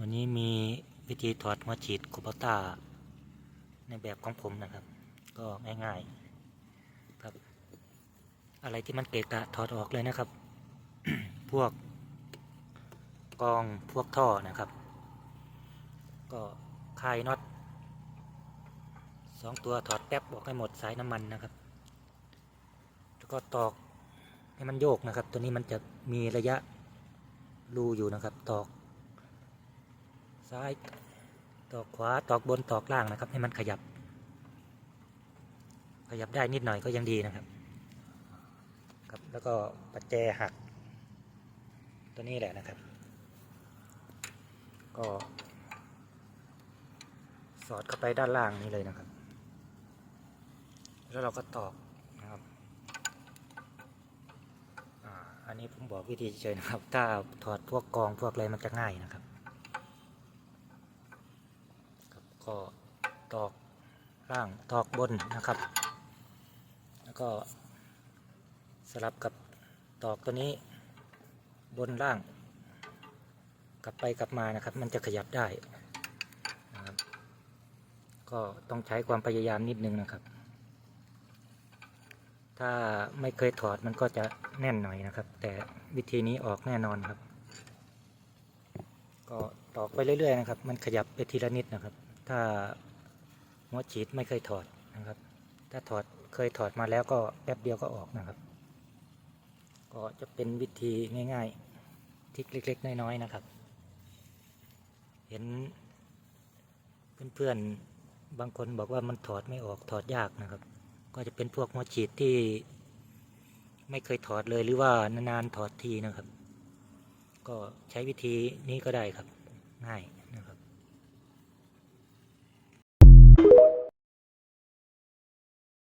วันนี้มีวิธีถอดหัวฉีดคูปต้า ในแบบของผมนะครับ ก็ง่ายๆครับ อะไรที่มันเกะกะถอดออกเลยนะครับ พวกกองพวกท่อนะครับ ก็คลายน็อตสองตัวถอดแป๊บออกให้หมดสายน้ำมันนะครับ แล้วก็ตอกให้มันโยกนะครับ ตัวนี้มันจะมีระยะรูอยู่นะครับ ตอก ซ้ายตอกขวาตอกบนตอกล่างนะครับ ให้มันขยับ ขยับได้นิดหน่อยก็ยังดีนะครับ ครับแล้วก็ปัจแจหัก ตัวนี้แหละนะครับ ก็ สอดเข้าไปด้านล่างนี้เลยนะครับ แล้วเราก็ตอกนะครับอ่าอันนี้ผมบอกวิธีเฉยนะครับ ถ้าถอดพวกกองพวกอะไรมันจะง่ายนะครับ ครับ ก็ตอกล่างตอกบนนะครับ แล้วก็สลับกับตอกตัวนี้บนล่าง กลับไปกลับมานะครับ มันจะขยับได้นะครับก็ต้องใช้ความพยายามนิดนึงนะครับ ถ้าไม่เคยถอดมันก็จะแน่นหน่อยนะครับ แต่วิธีนี้ออกแน่นอนครับ ก็ตอกไปเรื่อยๆนะครับ มันขยับไปทีละนิดนะครับ ถ้าหัวฉีดไม่เคยถอดนะครับ ถ้าถอดเคยถอดมาแล้วก็แป๊บเดียวก็ออกนะครับ ก็จะเป็นวิธีง่ายๆทิกเล็ก ๆ น้อยๆนะครับ เห็นเพื่อนๆบางคนบอกว่ามันถอดไม่ออกถอดยากนะครับ ก็จะเป็นพวกหัวฉีดที่ไม่เคยถอดเลยหรือว่านานๆถอดทีนะครับ ก็ใช้วิธีนี้ก็ได้ครับง่ายนะครับ